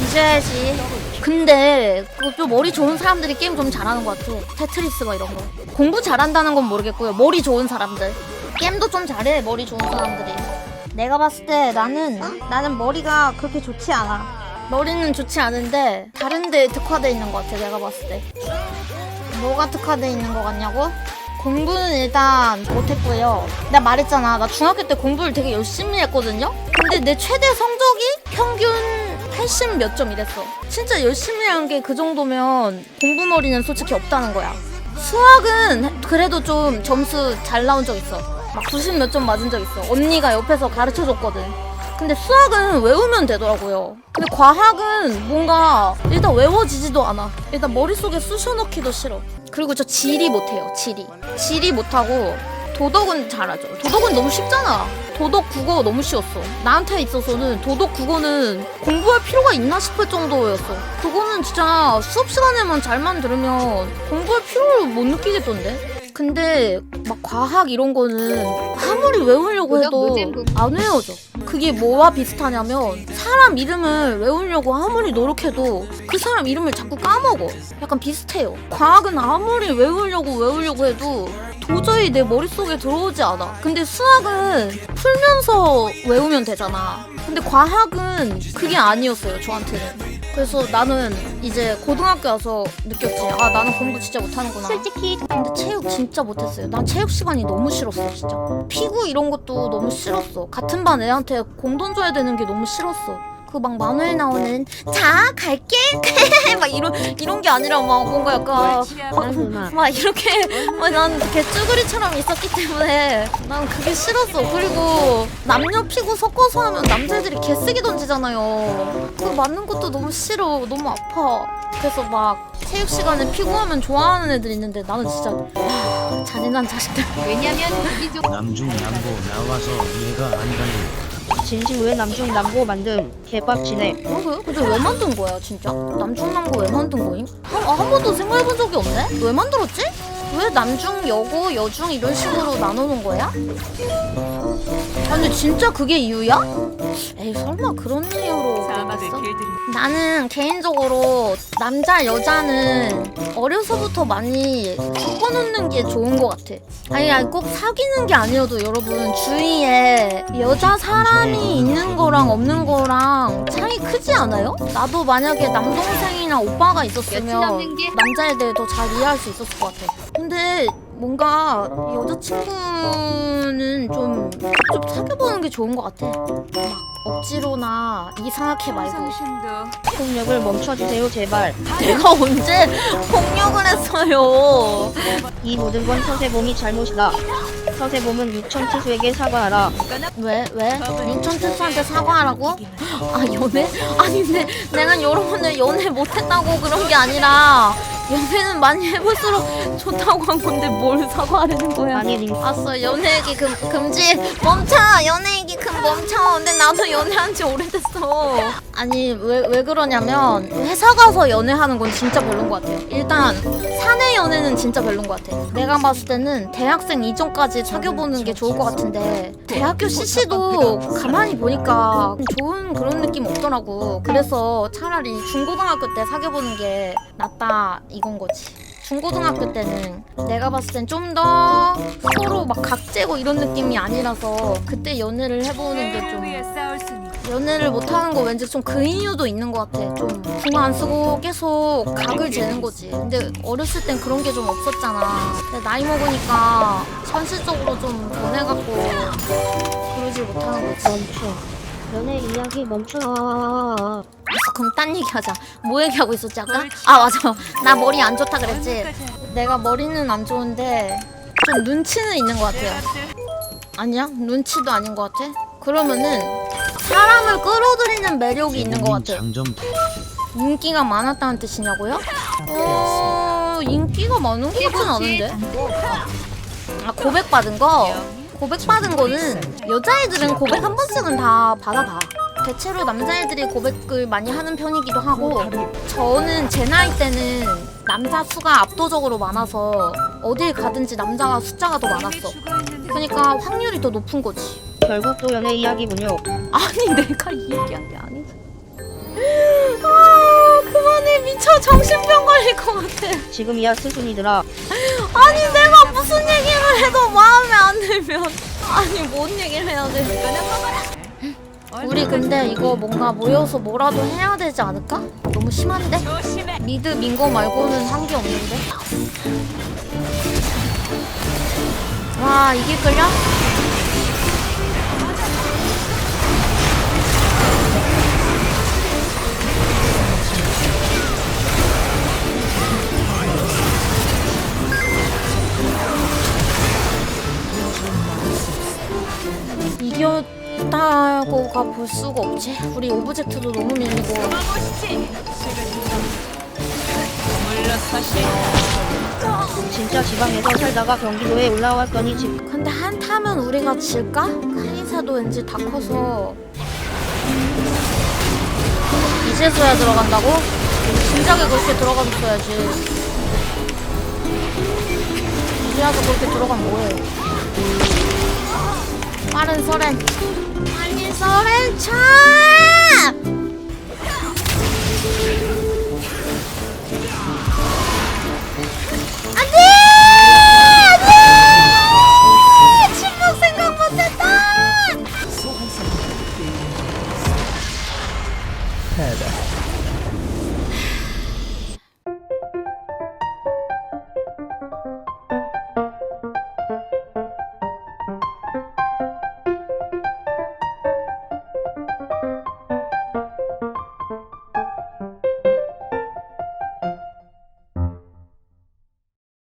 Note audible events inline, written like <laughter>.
이겨야지. 근데 그좀 머리 좋은 사람들이 게임 좀 잘하는 것 같아. 테트리스 막 이런 거. 공부 잘한다는 건 모르겠고요. 머리 좋은 사람들. 게임도 좀 잘해. 머리 좋은 사람들이. 내가 봤을 때 나는 나는 머리가 그렇게 좋지 않아. 머리는 좋지 않은데 다른 데 특화돼 있는 것 같아. 내가 봤을 때. 뭐가 특화돼 있는 것 같냐고? 공부는 일단 못했고요. 내가 말했잖아. 나 중학교 때 공부를 되게 열심히 했거든요. 근데 내 최대 성적이 평균 80 몇 점 이랬어. 진짜 열심히 한 게 그 정도면 공부머리는 솔직히 없다는 거야. 수학은 그래도 좀 점수 잘 나온 적 있어. 막 90 몇 점 맞은 적 있어. 언니가 옆에서 가르쳐 줬거든. 근데 수학은 외우면 되더라고요. 근데 과학은 뭔가 일단 외워지지도 않아. 일단 머릿속에 쑤셔 넣기도 싫어. 그리고 저 지리 못해요, 지리. 지리 못하고 도덕은 잘하죠. 도덕은 너무 쉽잖아. 도덕 국어 너무 쉬웠어. 나한테 있어서는 도덕 국어는 공부할 필요가 있나 싶을 정도였어. 그거는 진짜 수업 시간에만 잘만 들으면 공부할 필요를 못 느끼겠던데. 근데 막 과학 이런 거는 아무리 외우려고 해도 안 외워져. 그게 뭐와 비슷하냐면 사람 이름을 외우려고 아무리 노력해도 그 사람 이름을 자꾸 까먹어. 약간 비슷해요. 과학은 아무리 외우려고 외우려고 해도 도저히 내 머릿속에 들어오지 않아. 근데 수학은 풀면서 외우면 되잖아. 근데 과학은 그게 아니었어요, 저한테는. 그래서 나는 이제 고등학교 와서 느꼈지. 아, 나는 공부 진짜 못하는구나. 솔직히 근데 체육 진짜 못했어요. 난 체육 시간이 너무 싫었어, 진짜. 피구 이런 것도 너무 싫었어. 같은 반 애한테 공 던져야 되는 게 너무 싫었어. 그 막 만화에 나오는 자 갈게 <laughs> 막 이런 이런 게 아니라 막 뭔가 약간 막, 막 이렇게 <laughs> 막난 개쭈그리처럼 있었기 때문에 난 그게 싫었어. 그리고 남녀 피구 섞어서 하면 남자애들이 개쓰기 던지잖아요. 그거 맞는 것도 너무 싫어. 너무 아파. 그래서 막 체육 시간에 피구하면 좋아하는 애들 있는데 나는 진짜 아, 잔인한 자식들. 왜냐면 남중 남고 나와서 이해가 안 가는 진심 왜 남중 남고 만듦 개빡치네 그러게? 근데 왜 만든 거야 진짜? 남중남고 왜 만든 거임? 한, 아, 한 번도 생각해본 적이 없네? 왜 만들었지? 왜 남중, 여고, 여중 이런 식으로 나누는 거야? 아니 진짜 그게 이유야? 에이 설마 그런 그랬어? 나는 개인적으로 남자 여자는 어려서부터 많이 섞어놓는 게 좋은 것 같아. 아니, 아니 꼭 사귀는 게 아니어도 여러분 주위에 여자 사람이 있는 거랑 없는 거랑 차이 크지 않아요? 나도 만약에 남동생이나 오빠가 있었으면 남자에 대해 더 잘 이해할 수 있었을 것 같아. 근데 뭔가 여자친구는 좀, 좀 사귀어보는 게 좋은 것 같아. 막 억지로나 이상하게 말고. 폭력을 멈춰주세요 제발 <laughs> 내가 언제 폭력을 했어요? 이 모든 건 서세범이 잘못이다 서세범은 유천 투수에게 사과하라 왜? 왜? 윤천 특수한테 사과하라고? 아 연애? 아니 근데 내가 여러분들 연애 못했다고 그런 게 아니라 연애는 많이 해볼수록 좋다고 한 건데 뭘 사과하려는 거야? 알았어 연애 얘기 금, 금지. 멈춰! 연애 얘기 금 멈춰! 근데 나도 연애한 지 오래됐어 아니 왜, 왜 그러냐면 회사 가서 연애하는 건 진짜 별론 것 같아요. 일단 사내 연애는 진짜 별론 것 같아. 내가 봤을 때는 대학생 이전까지 사귀어보는 게 좋을 것 같은데 대학교 CC도 가만히 보니까 좋은 그런 느낌 없더라고. 그래서 차라리 중고등학교 때 사귀어보는 게 낫다 이건 거지. 중고등학교 때는 내가 봤을 땐 좀 더 서로 막 각재고 이런 느낌이 아니라서 그때 연애를 해보는 게 좀 연애를 못하는 거 왠지 좀 그 이유도 있는 것 같아 좀 궁 안 쓰고 계속 각을 재는 거지 근데 어렸을 땐 그런 게 좀 없었잖아 근데 나이 먹으니까 현실적으로 좀 변해갖고 그러지 못하는 거지 멈춰 연애 이야기 멈춰 그럼 딴 얘기 하자. 뭐 얘기하고 있었지 아까? 아 맞아. 나 머리 안 좋다 그랬지. 내가 머리는 안 좋은데 좀 눈치는 있는 것 같아요. 아니야? 눈치도 아닌 것 같아? 그러면은 사람을 끌어들이는 매력이 있는 것 같아. 장점 인기가 많았다는 뜻이냐고요? 어 인기가 많은 것 같진 않은데. 아 고백받은 거? 고백받은 거는 여자애들은 고백 한 번씩은 다 받아봐. 대체로 남자애들이 고백을 많이 하는 편이기도 하고 저는 제 나이 때는 남자 수가 압도적으로 많아서 어딜 가든지 남자가 숫자가 더 많았어. 그러니까 확률이 더 높은 거지. 결국 또 연애 이야기군요 아니 내가 이 얘기한 게 아니지. 아 같아. 지금이야 스순이들아. 아니 내가 무슨 얘기를 해도 마음에 안 들면 아니 뭔 얘기를 해야 돼? 우리 근데 이거 뭔가 모여서 뭐라도 해야 되지 않을까? 너무 심한데? 미드 민거 말고는 한 게 없는데? 와 이게 끌려? 이겼다고 가 볼 수가 없지. 우리 오브젝트도 너무 밀리고. 진짜 지방에서 살다가 경기도에 올라왔더니 집 근데 한타면 우리가 질까? 카이사도 왠지 다 커서 이제서야 들어간다고? 진작에 그렇게 들어가줬어야지 이제 와서 그렇게 들어가면 뭐해 빠른 서렌 빨리 서렌 차!